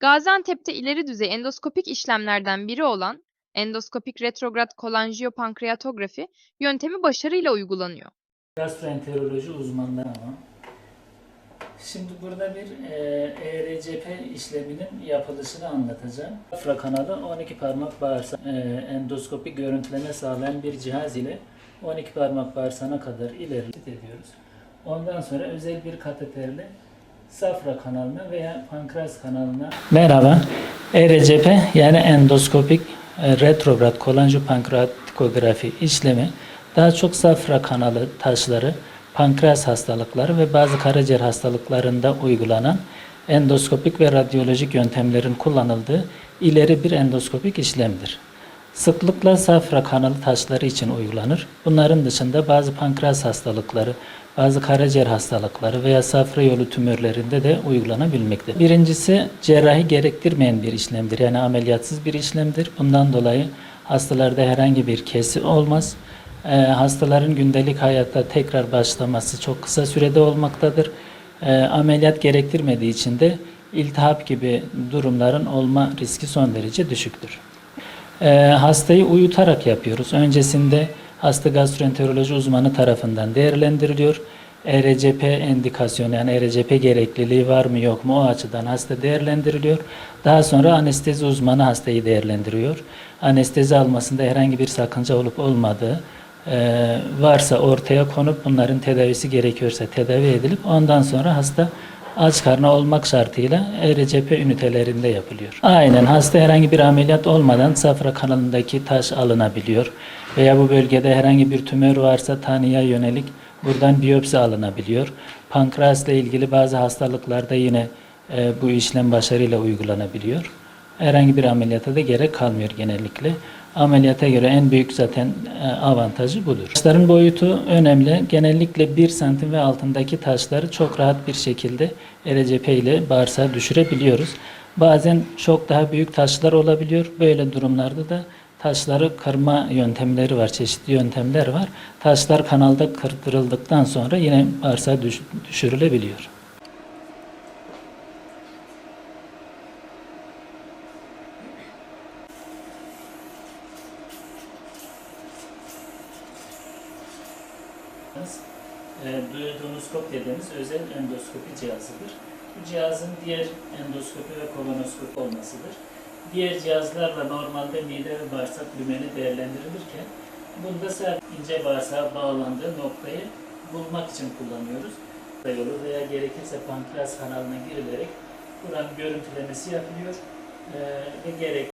Gaziantep'te ileri düzey endoskopik işlemlerden biri olan endoskopik retrograd kolanjiyopankreatografi yöntemi başarıyla uygulanıyor. Gastroenteroloji uzmanları ama. Şimdi burada bir e, ERCP işleminin yapılışını anlatacağım. Afra kanalı 12 parmak bağırsak e, endoskopik görüntüleme sağlayan bir cihaz ile 12 parmak bağırsağına kadar ileri ediyoruz. Ondan sonra özel bir kateterle safra kanalına veya pankreas kanalına Merhaba. ERCP yani endoskopik e, retrograd kolanjopankreatikografi işlemi daha çok safra kanalı taşları, pankreas hastalıkları ve bazı karaciğer hastalıklarında uygulanan endoskopik ve radyolojik yöntemlerin kullanıldığı ileri bir endoskopik işlemdir. Sıklıkla safra kanalı taşları için uygulanır. Bunların dışında bazı pankreas hastalıkları, bazı karaciğer hastalıkları veya safra yolu tümörlerinde de uygulanabilmektedir. Birincisi cerrahi gerektirmeyen bir işlemdir. Yani ameliyatsız bir işlemdir. Bundan dolayı hastalarda herhangi bir kesi olmaz. Ee, hastaların gündelik hayatta tekrar başlaması çok kısa sürede olmaktadır. Ee, ameliyat gerektirmediği için de iltihap gibi durumların olma riski son derece düşüktür. Ee, hastayı uyutarak yapıyoruz. Öncesinde hasta gastroenteroloji uzmanı tarafından değerlendiriliyor. ERCP endikasyonu yani ERCP gerekliliği var mı yok mu o açıdan hasta değerlendiriliyor. Daha sonra anestezi uzmanı hastayı değerlendiriyor. Anestezi almasında herhangi bir sakınca olup olmadığı e, varsa ortaya konup bunların tedavisi gerekiyorsa tedavi edilip ondan sonra hasta aç karnı olmak şartıyla ERCP ünitelerinde yapılıyor. Aynen hasta herhangi bir ameliyat olmadan safra kanalındaki taş alınabiliyor. Veya bu bölgede herhangi bir tümör varsa tanıya yönelik buradan biyopsi alınabiliyor. Pankreasla ilgili bazı hastalıklarda yine e, bu işlem başarıyla uygulanabiliyor. Herhangi bir ameliyata da gerek kalmıyor genellikle. Ameliyata göre en büyük zaten e, avantajı budur. Taşların boyutu önemli. Genellikle 1 santim ve altındaki taşları çok rahat bir şekilde ERCP ile bağırsağa düşürebiliyoruz. Bazen çok daha büyük taşlar olabiliyor. Böyle durumlarda da taşları kırma yöntemleri var, çeşitli yöntemler var. Taşlar kanalda kırdırıldıktan sonra yine bağırsağa düş- düşürülebiliyor. E, duodonoskop dediğimiz özel endoskopi cihazıdır. Bu cihazın diğer endoskopi ve kolonoskopi olmasıdır. Diğer cihazlarla normalde mide ve bağırsak lümeni değerlendirilirken bunda sadece ince bağırsağa bağlandığı noktayı bulmak için kullanıyoruz. Yolu veya gerekirse pankreas kanalına girilerek buranın görüntülemesi yapılıyor e, ve gerek